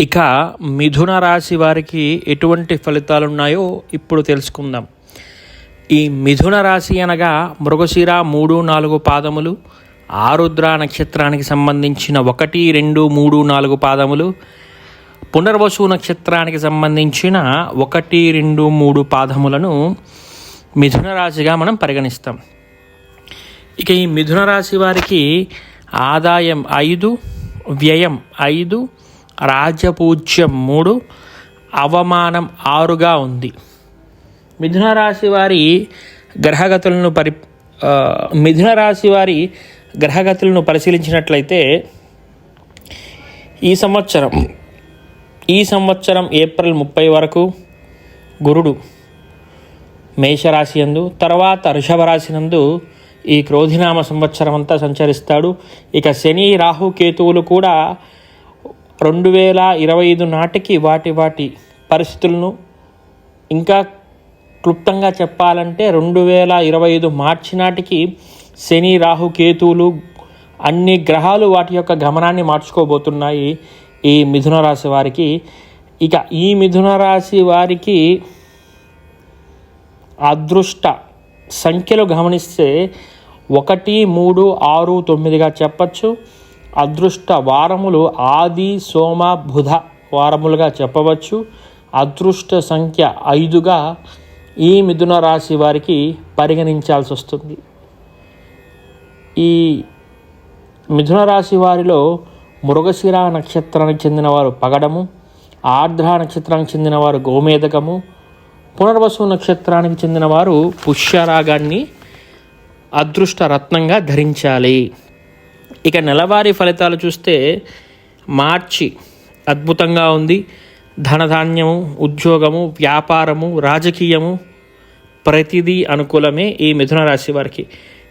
ఇక మిథున రాశి వారికి ఎటువంటి ఫలితాలు ఉన్నాయో ఇప్పుడు తెలుసుకుందాం. ఈ మిథున రాశి అనగా మృగశిర మూడు నాలుగు పాదములు ఆరుద్ర నక్షత్రానికి సంబంధించిన ఒకటి రెండు మూడు నాలుగు పాదములు పునర్వసు నక్షత్రానికి సంబంధించిన ఒకటి రెండు మూడు పాదములను మిథున రాశిగా మనం పరిగణిస్తాం. ఇక ఈ మిథున రాశి వారికి ఆదాయం ఐదు వ్యయం ఐదు రాజపూజ్యం మూడు అవమానం ఆరుగా ఉంది. మిథున రాశి వారి గ్రహగతులను పరి ఆ, మిథున రాశి వారి గ్రహగతులను పరిశీలించినట్లయితే ఈ సంవత్సరం ఈ సంవత్సరం ఏప్రిల్ ముప్పై వరకు గురుడు మేషరాశి యందు తర్వాత వృషభ రాశి నందు ఈ క్రోధినామ సంవత్సరం అంతా సంచరిస్తాడు. ఇక శని రాహు కేతువులు కూడా రెండు వేల ఇరవై ఐదు నాటికి వాటి వాటి పరిస్థితులను ఇంకా క్లుప్తంగా చెప్పాలంటే రెండు వేల ఇరవై ఐదు మార్చి నాటికి శని రాహు కేతువులు అన్ని గ్రహాలు వాటి యొక్క గమనాన్ని మార్చుకోబోతున్నాయి ఈ మిథున రాశి వారికి. ఇక ఈ మిథున రాశి వారికి అదృష్ట సంఖ్యలు గమనిస్తే ఒకటి మూడు ఆరు తొమ్మిదిగా చెప్పచ్చు. అదృష్ట వారములు ఆది సోమ బుధ వారములుగా చెప్పవచ్చు. అదృష్ట సంఖ్య ఐదుగా ఈ మిథున రాశి వారికి పరిగణించాల్సి వస్తుంది. ఈ మిథున రాశి వారిలో మృగశిర నక్షత్రానికి చెందినవారు పగడము ఆర్ద్ర నక్షత్రానికి చెందినవారు గోమేదకము పునర్వసు నక్షత్రానికి చెందినవారు పుష్యరాగాన్ని అదృష్ట రత్నంగా ధరించాలి. ఇక నెలవారీ ఫలితాలు చూస్తే మార్చి అద్భుతంగా ఉంది. ధనధాన్యము ఉద్యోగము వ్యాపారము రాజకీయము ప్రతిదీ అనుకూలమే ఈ మిథున రాశి వారికి.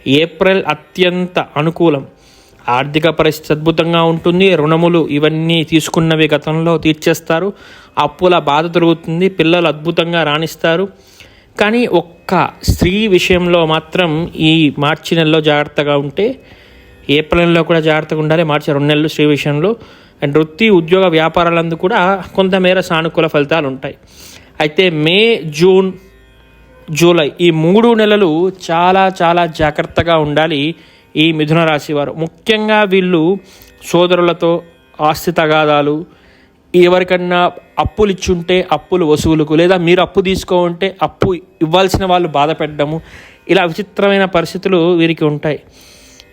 ఏప్రిల్ అత్యంత అనుకూలం. ఆర్థిక పరిస్థితి అద్భుతంగా ఉంటుంది. రుణములు ఇవన్నీ తీసుకున్నవి గతంలో తీర్చేస్తారు. అప్పుల బాధ తొలుగుతుంది. పిల్లలు అద్భుతంగా రాణిస్తారు. కానీ ఒక్క స్త్రీ విషయంలో మాత్రం ఈ మార్చి నెలలో జాగ్రత్తగా ఉంటే ఏప్రిల్ నెలలో కూడా జాగ్రత్తగా ఉండాలి. మార్చి రెండు నెలలు స్త్రీ విషయంలో. అండ్ వృత్తి ఉద్యోగ వ్యాపారాలందు కూడా కొంతమేర సానుకూల ఫలితాలు ఉంటాయి. అయితే మే జూన్ జూలై ఈ మూడు నెలలు చాలా చాలా జాగ్రత్తగా ఉండాలి ఈ మిథున రాశి వారు. ముఖ్యంగా వీళ్ళు సోదరులతో ఆస్తి తగాదాలు ఎవరికన్నా అప్పులు ఇచ్చుంటే అప్పులు వసూలుకు లేదా మీరు అప్పు తీసుకో ఉంటే అప్పు ఇవ్వాల్సిన వాళ్ళు బాధపెట్టడము ఇలా విచిత్రమైన పరిస్థితులు వీరికి ఉంటాయి.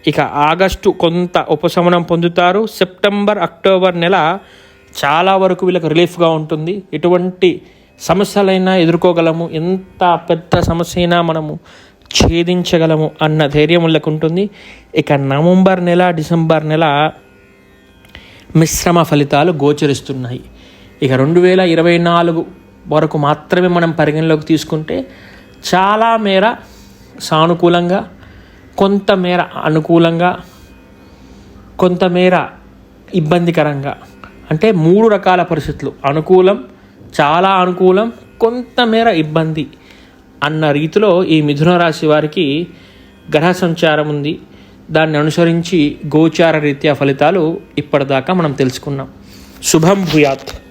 ఇక ఆగస్టు కొంత ఉపశమనం పొందుతారు. సెప్టెంబర్ అక్టోబర్ నెల చాలా వరకు వీళ్ళకి రిలీఫ్గా ఉంటుంది. ఎటువంటి సమస్యలైనా ఎదుర్కోగలము. ఎంత పెద్ద సమస్య అయినా మనము ఛేదించగలము అన్న ధైర్యం వీళ్ళకు ఉంటుంది. ఇక నవంబర్ నెల డిసెంబర్ నెల మిశ్రమ ఫలితాలు గోచరిస్తున్నాయి. ఇక రెండు వేల ఇరవై నాలుగు వరకు మాత్రమే మనం పరిగణలోకి తీసుకుంటే చాలా మేర సానుకూలంగా కొంతమేర అనుకూలంగా కొంతమేర ఇబ్బందికరంగా. అంటే మూడు రకాల పరిస్థితులు. అనుకూలం చాలా అనుకూలం కొంతమేర ఇబ్బంది అన్న రీతిలో ఈ మిథున రాశి వారికి గ్రహ సంచారం ఉంది. దాన్ని అనుసరించి గోచార రీత్యా ఫలితాలు ఇప్పటిదాకా మనం తెలుసుకున్నాం. శుభం భూయాత్.